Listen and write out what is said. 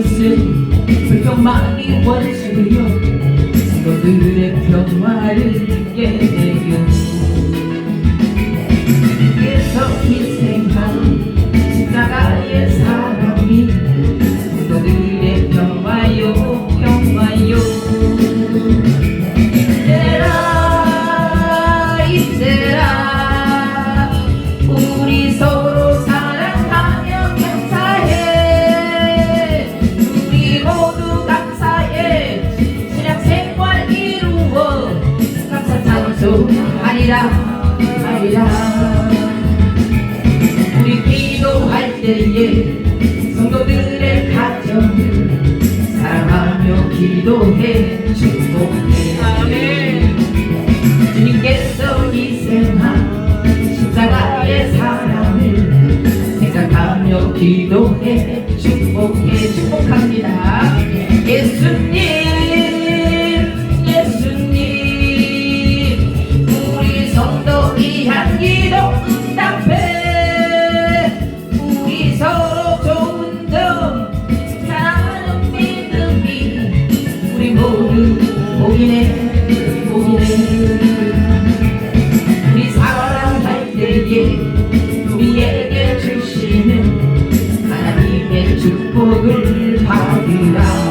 것은 설정 많이 원수요. 이것들의 평화를 듣게 되요. 찬송 아니라 아니라. 우리 기도할 때에 성도들의 가정을 사랑하며 기도해 축복해. 아멘. 주님께서 희생한 십자가의 사랑을 생각하며 기도해 축복해 축복합니다. 예수님 복이네 복이네. 우리 사랑할 때에 우리에게 주시는 하나님의 축복을 받으라